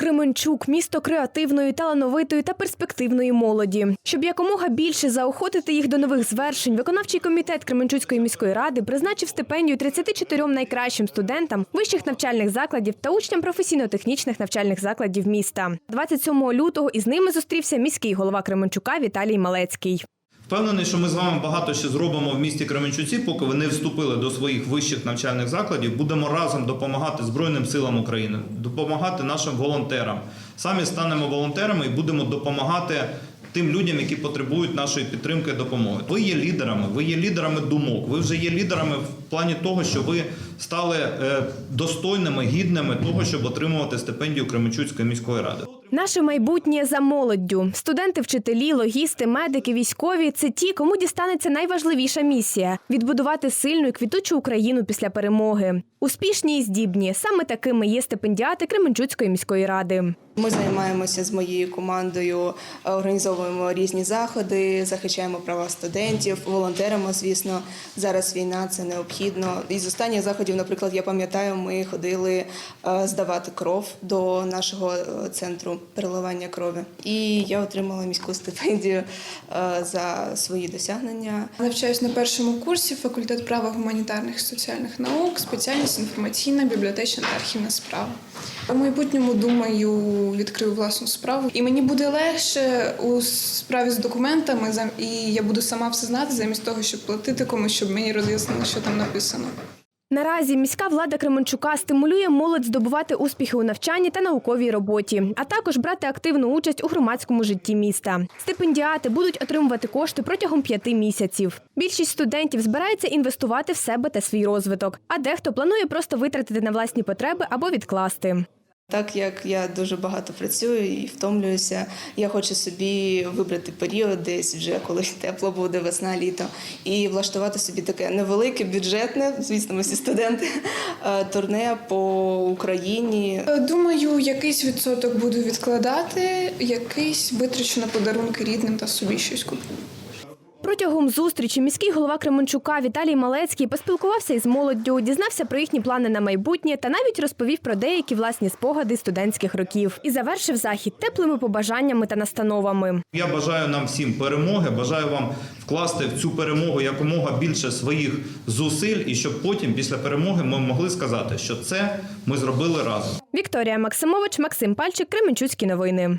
Кременчук місто креативної, талановитої та перспективної молоді. Щоб якомога більше заохотити їх до нових звершень, виконавчий комітет Кременчуцької міської ради призначив стипендію 34 найкращим студентам вищих навчальних закладів та учням професійно-технічних навчальних закладів міста. 27 лютого із ними зустрівся міський голова Кременчука Віталій Малецький. Впевнений, що ми з вами багато ще зробимо в місті Кременчуці, поки вони вступили до своїх вищих навчальних закладів. Будемо разом допомагати Збройним силам України, допомагати нашим волонтерам. Самі станемо волонтерами і будемо допомагати тим людям, які потребують нашої підтримки і допомоги. Ви є лідерами, ви є лідерами думок. Ви вже є лідерами в плані того, що ви стали е, достойними, гідними того, щоб отримувати стипендію Кременчуцької міської ради. Наше майбутнє за молоддю. Студенти, вчителі, логісти, медики, військові це ті, кому дістанеться найважливіша місія відбудувати сильну і квітучу Україну після перемоги. Успішні і здібні. Саме такими є стипендіати Кременчуцької міської ради. Ми займаємося з моєю командою, е, організовуємо різні заходи, захищаємо права студентів, волонтеримо. Звісно, зараз війна це необхідно. Із останніх заходів, наприклад, я пам'ятаю, ми ходили е, здавати кров до нашого е, центру переливання крові. І я отримала міську стипендію е, за свої досягнення. Навчаюсь на першому курсі факультет права гуманітарних і соціальних наук, спеціальність інформаційна, бібліотечна та архівна справа. У майбутньому думаю, відкрию власну справу, і мені буде легше у справі з документами, і я буду сама все знати, замість того, щоб платити комусь, щоб мені роз'яснили, що там написано. Наразі міська влада Кременчука стимулює молодь здобувати успіхи у навчанні та науковій роботі, а також брати активну участь у громадському житті міста. Стипендіати будуть отримувати кошти протягом п'яти місяців. Більшість студентів збирається інвестувати в себе та свій розвиток, а дехто планує просто витратити на власні потреби або відкласти. Так як я дуже багато працюю і втомлююся, я хочу собі вибрати період, десь вже коли тепло буде, весна, літо, і влаштувати собі таке невелике, бюджетне, звісно, ми всі студенти, е, турне по Україні. Е, Думаю, якийсь відсоток буду відкладати, якийсь витрачу на подарунки рідним та собі щось куплю. Протягом зустрічі міський голова Кременчука Віталій Малецький поспілкувався із молоддю, дізнався про їхні плани на майбутнє та навіть розповів про деякі власні спогади студентських років і завершив захід теплими побажаннями та настановами. Я бажаю нам всім перемоги. Бажаю вам вкласти в цю перемогу якомога більше своїх зусиль, і щоб потім, після перемоги, ми могли сказати, що це ми зробили разом. Вікторія Максимович, Максим Пальчик, Кременчуцькі новини.